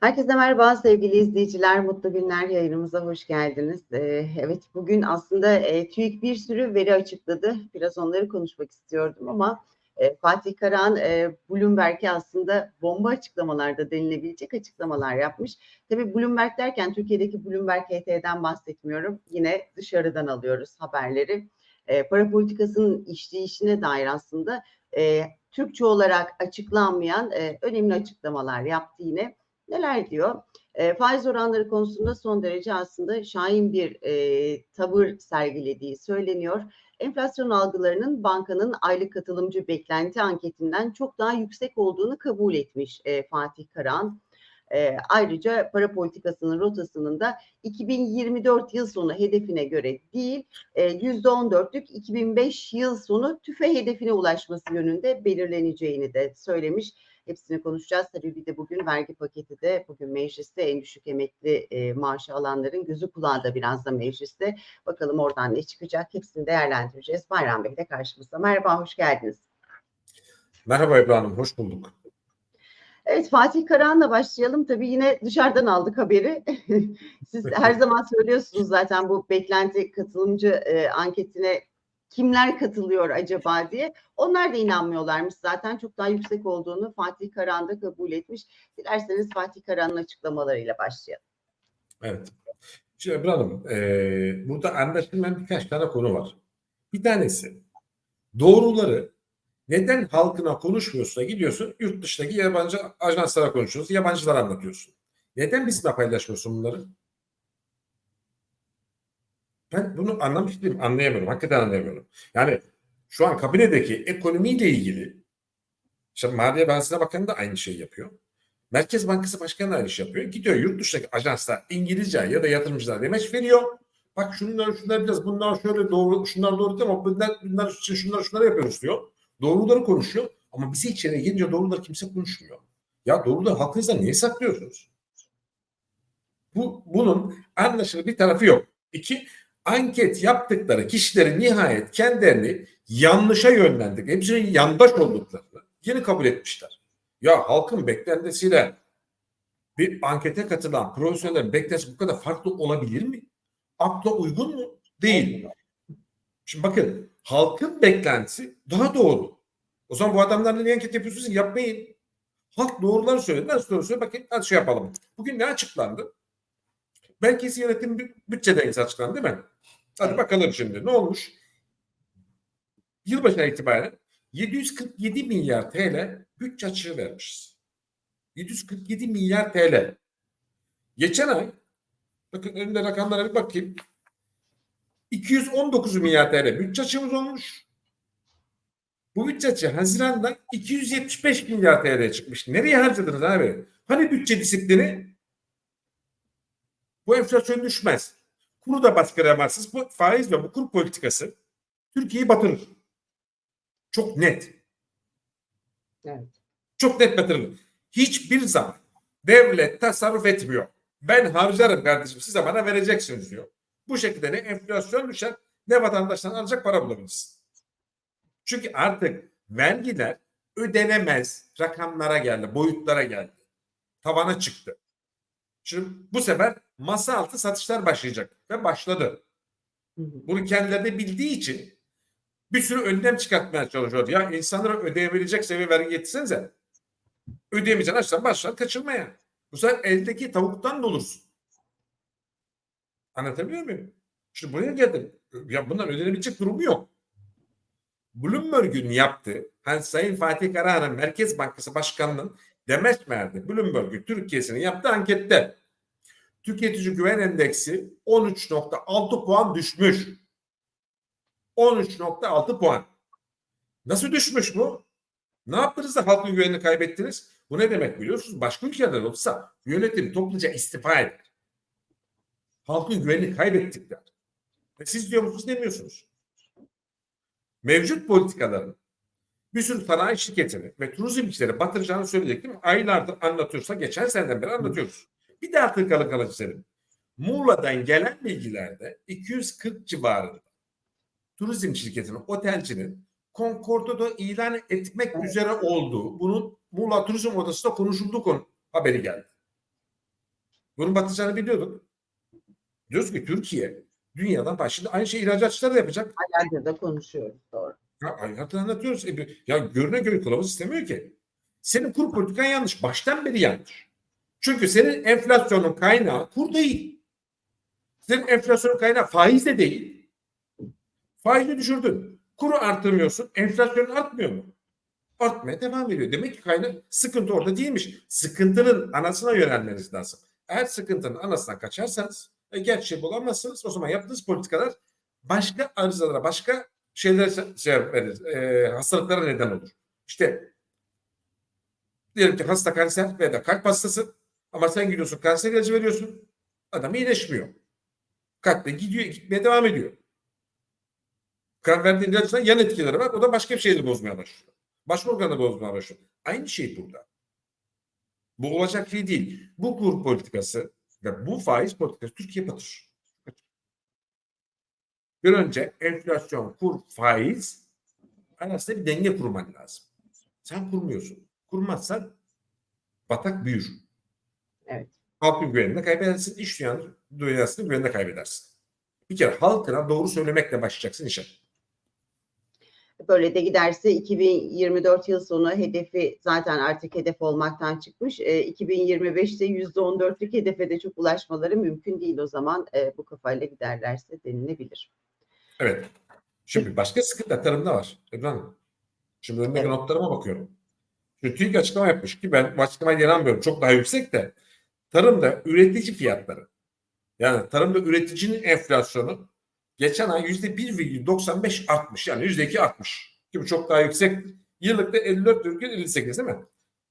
Herkese merhaba sevgili izleyiciler, mutlu günler yayınımıza hoş geldiniz. Ee, evet bugün aslında e, TÜİK bir sürü veri açıkladı. Biraz onları konuşmak istiyordum ama e, Fatih Karahan e, Bloomberg'e aslında bomba açıklamalarda denilebilecek açıklamalar yapmış. Tabii Bloomberg derken Türkiye'deki Bloomberg HT'den bahsetmiyorum. Yine dışarıdan alıyoruz haberleri. E, para politikasının işleyişine dair aslında e, Türkçe olarak açıklanmayan e, önemli açıklamalar yaptı yine. Neler diyor? E, faiz oranları konusunda son derece aslında şahin bir e, tavır sergilediği söyleniyor. Enflasyon algılarının bankanın aylık katılımcı beklenti anketinden çok daha yüksek olduğunu kabul etmiş e, Fatih Karahan. E, ayrıca para politikasının rotasının da 2024 yıl sonu hedefine göre değil, e, %14'lük 2005 yıl sonu tüfe hedefine ulaşması yönünde belirleneceğini de söylemiş. Hepsini konuşacağız. Tabii bir de bugün vergi paketi de bugün mecliste en düşük emekli e, maaşı alanların gözü kulağı da biraz da mecliste. Bakalım oradan ne çıkacak hepsini değerlendireceğiz. Bayram Bey de karşımızda. Merhaba, hoş geldiniz. Merhaba Hanım, hoş bulduk. Evet Fatih Karahan'la başlayalım. Tabii yine dışarıdan aldık haberi. Siz her zaman söylüyorsunuz zaten bu beklenti katılımcı e, anketine kimler katılıyor acaba diye. Onlar da inanmıyorlarmış zaten çok daha yüksek olduğunu Fatih Karahan da kabul etmiş. Dilerseniz Fatih Karahan'ın açıklamalarıyla başlayalım. Evet. Şimdi Ebru Hanım, e, burada anlaşılmayan birkaç tane konu var. Bir tanesi, doğruları neden halkına konuşmuyorsun gidiyorsun yurt dışındaki yabancı ajanslara konuşuyorsun, yabancılara anlatıyorsun. Neden bizimle paylaşmıyorsun bunları? Ben bunu anlamış değilim, anlayamıyorum. Hakikaten anlayamıyorum. Yani şu an kabinedeki ekonomiyle ilgili işte Maliye Bankası'na Bakanı da aynı şeyi yapıyor. Merkez Bankası Başkanı da aynı şey yapıyor. Gidiyor yurt dışındaki ajanslar İngilizce ya da yatırımcılar demeç veriyor. Bak şunlar şunlar biraz bunlar şöyle doğru şunlar doğru değil ama bunlar, bunlar için şunlar şunları yapıyoruz diyor. Doğruları konuşuyor ama bize içeriye gelince doğruları kimse konuşmuyor. Ya doğruları halkınızdan niye saklıyorsunuz? Bu, bunun anlaşılır bir tarafı yok. İki, anket yaptıkları kişilerin nihayet kendilerini yanlışa yönlendirdik. Hepsinin yandaş olduklarını yeni kabul etmişler. Ya halkın beklentisiyle bir ankete katılan profesyonellerin beklentisi bu kadar farklı olabilir mi? Akla uygun mu? Değil. Şimdi bakın halkın beklentisi daha doğru. O zaman bu adamlarla niye anket yapıyorsunuz? Yapmayın. Halk doğruları söyledi. Nasıl doğru söyledi? Bakın hadi şey yapalım. Bugün ne açıklandı? Merkezi yönetim bütçe dengesi açıklandı değil mi? Hadi bakalım şimdi ne olmuş? Yılbaşına itibaren 747 milyar TL bütçe açığı vermişiz. 747 milyar TL. Geçen ay bakın önümde rakamlara bir bakayım. 219 milyar TL bütçe açığımız olmuş. Bu bütçe açığı Haziran'da 275 milyar TL çıkmış. Nereye harcadınız abi? Hani bütçe disiplini? Bu enflasyon düşmez. Kuru da baskılayamazsınız. Bu faiz ve bu kur politikası Türkiye'yi batırır. Çok net. Evet. Çok net batırır. Hiçbir zaman devlet tasarruf etmiyor. Ben harcarım kardeşim siz de bana vereceksiniz diyor. Bu şekilde ne enflasyon düşer ne vatandaştan alacak para bulabiliriz. Çünkü artık vergiler ödenemez rakamlara geldi, boyutlara geldi. Tavana çıktı. Şimdi bu sefer masa altı satışlar başlayacak ve başladı. Bunu kendileri bildiği için bir sürü önlem çıkartmaya çalışıyor. Ya insanlara ödeyebilecek seviye vergi getirsenize. Ödeyemeyeceksin açsan başlar kaçırmaya. Bu sefer eldeki tavuktan da olursun. Anlatabiliyor muyum? Şimdi buraya geldim. Ya bunlar ödenebilecek durumu yok. Bloomberg'ün yaptığı, hani Sayın Fatih Karahan'ın Merkez Bankası Başkanı'nın demeç verdi. Bloomberg'ün Türkiye'sinin yaptığı ankette tüketici güven endeksi 13.6 puan düşmüş. 13.6 puan. Nasıl düşmüş bu? Ne yaptınız da halkın güvenini kaybettiniz? Bu ne demek biliyorsunuz? Başka ülkelerde olsa yönetim topluca istifa eder. Halkın güvenini kaybettik der. E siz diyor musunuz demiyorsunuz. Mevcut politikaların bir sürü sanayi şirketini ve turizmcileri batıracağını söyledik değil mi? Aylardır anlatıyorsa geçen seneden beri anlatıyoruz. Bir de Afrikalı kalıcı senin. Muğla'dan gelen bilgilerde 240 civarında turizm şirketinin, otelcinin Concorda'da ilan etmek üzere olduğu, bunun Muğla Turizm Odası'nda konuşulduğu konu haberi geldi. Bunun batacağını biliyorduk. Diyoruz ki Türkiye dünyadan başladı. Aynı şey ihracatçılar da yapacak. Aylardır da konuşuyoruz doğru. Ya hayatı anlatıyoruz. E, ya görüne göre kılavuz istemiyor ki. Senin kur politikan yanlış. Baştan beri yanlış. Çünkü senin enflasyonun kaynağı kur değil. Senin enflasyonun kaynağı faiz de değil. Faizi düşürdün. Kuru artırmıyorsun. Enflasyon artmıyor mu? Artmaya devam ediyor. Demek ki kaynak sıkıntı orada değilmiş. Sıkıntının anasına yönelmeniz lazım. Eğer sıkıntının anasından kaçarsanız e, gerçeği bulamazsınız. O zaman yaptığınız politikalar başka arızalara, başka şeylere se- sebep verir. E, hastalıklara neden olur. İşte diyelim ki hasta kanser veya da kalp hastası ama sen gidiyorsun kanser ilacı veriyorsun. Adam iyileşmiyor. Kalp de gidiyor, gitmeye devam ediyor. Kan verdiğin ilacın yan etkileri var. O da başka bir şeyleri bozmaya başlıyor. Başka organı bozmaya başlıyor. Aynı şey burada. Bu olacak şey değil. Bu kur politikası ve bu faiz politikası Türkiye batır. Bir önce enflasyon, kur, faiz arasında bir denge kurman lazım. Sen kurmuyorsun. Kurmazsan batak büyür. Evet. Halkın güvenini kaybedersin. İş dünyasının güvenini kaybedersin. Bir kere halkına doğru söylemekle başlayacaksın işe. Böyle de giderse 2024 yıl sonu hedefi zaten artık hedef olmaktan çıkmış. E, 2025'te %14'lük hedefe de çok ulaşmaları mümkün değil o zaman e, bu kafayla giderlerse denilebilir. Evet. Şimdi başka sıkıntı tarımda var. İbrahim. Şimdi önümdeki Evet. notlarıma bakıyorum. Şimdi TÜİK açıklama yapmış ki ben bu açıklamayı inanmıyorum. Çok daha yüksek de tarımda üretici fiyatları yani tarımda üreticinin enflasyonu geçen ay yüzde 1,95 artmış. Yani yüzde 2 artmış. Ki bu çok daha yüksek. Yıllıkta 54,58 değil mi?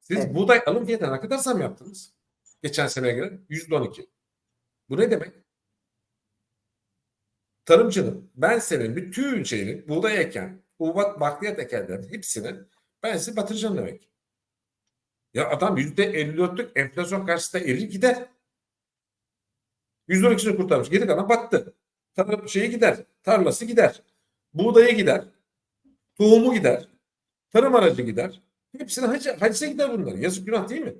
Siz Evet. buğday alım fiyatına ne kadar zam yaptınız? Geçen seneye göre yüzde 12. Bu ne demek? tarımcının ben senin bütün şeyini buğday eken, hububat bakliyat ekenlerin hepsini ben size batıracağım demek. Ya adam yüzde 54'lük enflasyon karşısında erir gider. Yüzde 12'sini kurtarmış. Geri kalan battı. Tarım şeyi gider. Tarlası gider. Buğdayı gider. Tohumu gider. Tarım aracı gider. Hepsine hac hacize gider bunlar. Yazık günah değil mi?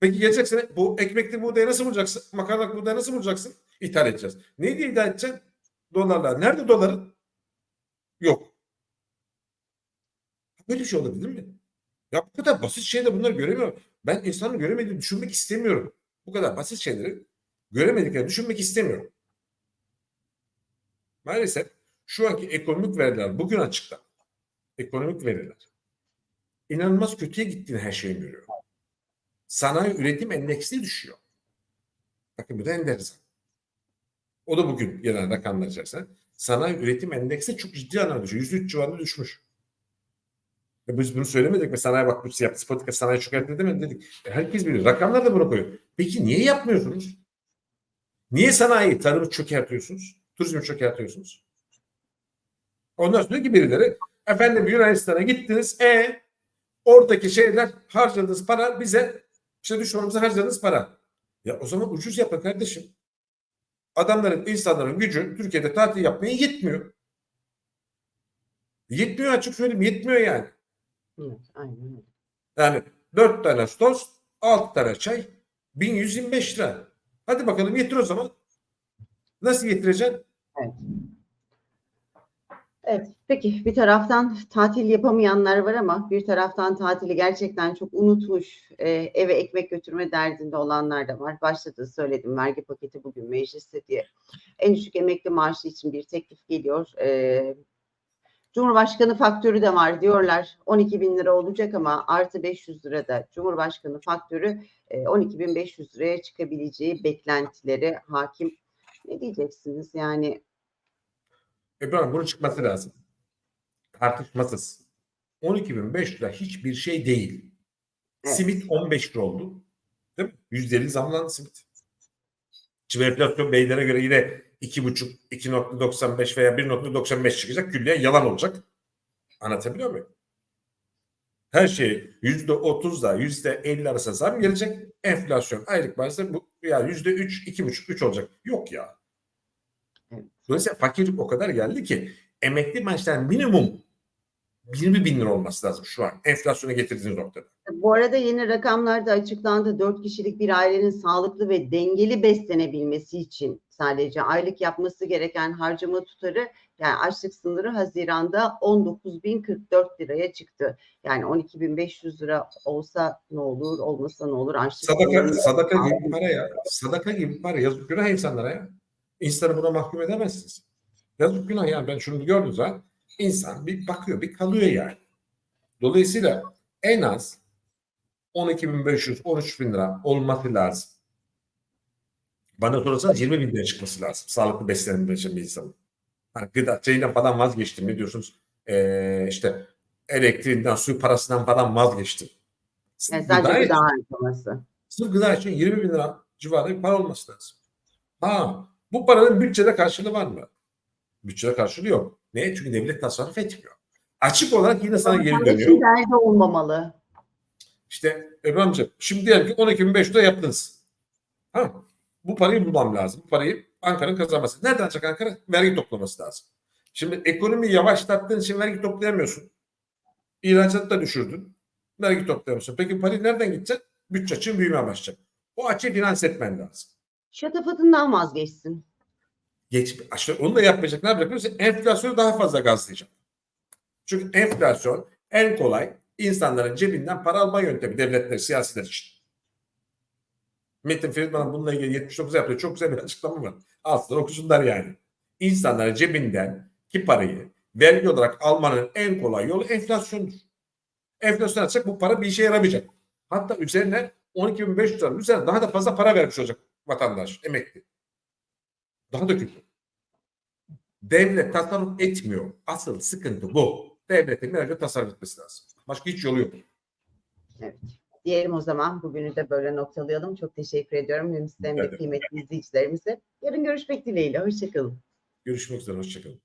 Peki gelecek sene bu ekmekli buğdayı nasıl bulacaksın? Makarnak buğdayı nasıl bulacaksın? İthal edeceğiz. Ne diye ithal edeceksin? Dolarlar. Nerede doların? Yok. Böyle şey olabilir mi? Ya bu kadar basit şeyde bunları göremiyorum. Ben insanın göremediğini düşünmek istemiyorum. Bu kadar basit şeyleri göremediklerini düşünmek istemiyorum. Maalesef şu anki ekonomik veriler bugün açıkta. Ekonomik veriler. İnanılmaz kötüye gittiğini her şeyi görüyor. Sanayi üretim endeksi düşüyor. Bakın bu da enteresan. O da bugün gelen rakamlar içerisinde. Sanayi üretim endeksi çok ciddi anlamda düşüyor. %3 civarında düşmüş. E biz bunu söylemedik mi? Sanayi bak bu yaptı politika sanayi çökertti demedik dedik. E herkes biliyor. Rakamlar da bunu koyuyor. Peki niye yapmıyorsunuz? Niye sanayi, tarımı çökertiyorsunuz? Turizmi çökertiyorsunuz? Ondan sonra ki birileri efendim Yunanistan'a gittiniz. E oradaki şeyler harcadığınız para bize işte düşmanımıza harcadığınız para. Ya o zaman ucuz yapın kardeşim. Adamların, insanların gücü Türkiye'de tatil yapmaya yetmiyor. Yetmiyor açık söyleyeyim. Yetmiyor yani. Evet, aynen öyle. Yani 4 tane tost, 6 tane çay, 1125 lira. Hadi bakalım getir o zaman. Nasıl getireceksin? Evet, peki bir taraftan tatil yapamayanlar var ama bir taraftan tatili gerçekten çok unutmuş, e, eve ekmek götürme derdinde olanlar da var. Başladığı söyledim, vergi paketi bugün mecliste diye. En düşük emekli maaşı için bir teklif geliyor. E, Cumhurbaşkanı faktörü de var diyorlar. 12 bin lira olacak ama artı 500 lira da Cumhurbaşkanı faktörü e, 12.500 liraya çıkabileceği beklentileri hakim. Ne diyeceksiniz yani? İbrahim bunun çıkması lazım. Tartışmasız. 12.500 lira hiçbir şey değil. Evet. Simit 15 lira oldu. Değil mi? %50 zamlandı simit. Şimdi enflasyon beylere göre yine 2,5, 2.95 veya 1.95 çıkacak. Külliyen yalan olacak. Anlatabiliyor muyum? Her şey %30 da %50 arasında zam gelecek. Enflasyon aylık bazda bu ya %3, 2,5, 3 olacak. Yok ya. Dolayısıyla fakirlik o kadar geldi ki emekli maaşlar minimum 20 bin lira olması lazım şu an enflasyona getirdiğiniz noktada. Bu arada yeni rakamlar da açıklandı. 4 kişilik bir ailenin sağlıklı ve dengeli beslenebilmesi için sadece aylık yapması gereken harcama tutarı yani açlık sınırı Haziran'da 19.044 liraya çıktı. Yani 12.500 lira olsa ne olur, olmasa ne olur? Açlık Sadaka, sadaka gibi bir para ya. Sadaka gibi para. Yazık günah insanlara ya. İnsanı buna mahkum edemezsiniz. Yazık günah ya. Ben şunu gördüm zaten. İnsan bir bakıyor, bir kalıyor yani. Dolayısıyla en az 12.500, 13.000 lira olması lazım. Bana sorarsanız 20 bin lira çıkması lazım. Sağlıklı beslenmek için bir insanın. Hani gıda şeyinden falan vazgeçtim. Ne diyorsunuz? Ee, işte elektriğinden, su parasından falan vazgeçtim. Yani Gıda sadece için- gıda harcaması. Sırf gıda için 20 bin lira civarında bir para olması lazım. Ha, bu paranın bütçede karşılığı var mı? Bütçede karşılığı yok. Niye? Çünkü devlet tasarruf etmiyor. Açık olarak yine sana geri dönüyor. derdi olmamalı. İşte Ebru amca şimdi diyelim ki 12.500 lira yaptınız. Ha, bu parayı bulmam lazım. Bu parayı Ankara'nın kazanması. Nereden alacak Ankara? Vergi toplaması lazım. Şimdi ekonomiyi yavaşlattığın için vergi toplayamıyorsun. İhracatı da düşürdün. Vergi toplayamıyorsun. Peki parayı nereden gidecek? Bütçe açığı büyümeye başlayacak. O açığı finanse etmen lazım. Şatafatından vazgeçsin. Geç, işte onu da yapmayacak. Ne yapacak? Enflasyonu daha fazla gazlayacak. Çünkü enflasyon en kolay insanların cebinden para alma yöntemi devletler, siyasiler için. Metin Friedman'ın bununla ilgili 79 yaptığı çok güzel bir açıklama var. Aslında okusunlar yani. İnsanların cebinden ki parayı vergi olarak almanın en kolay yolu enflasyondur. Enflasyon artacak bu para bir işe yaramayacak. Hatta üzerine 12.500 lira üzerine daha da fazla para vermiş olacak vatandaş, emekli. Daha da kötü. Devlet tasarruf etmiyor. Asıl sıkıntı bu. Devletin bir önce tasarruf etmesi lazım. Başka hiç yolu yok. Diyelim o zaman bugünü de böyle noktalayalım. Çok teşekkür ediyorum hem de Evet. kıymetli izleyicilerimize. Yarın görüşmek dileğiyle. Hoşçakalın. Görüşmek üzere. Hoşçakalın.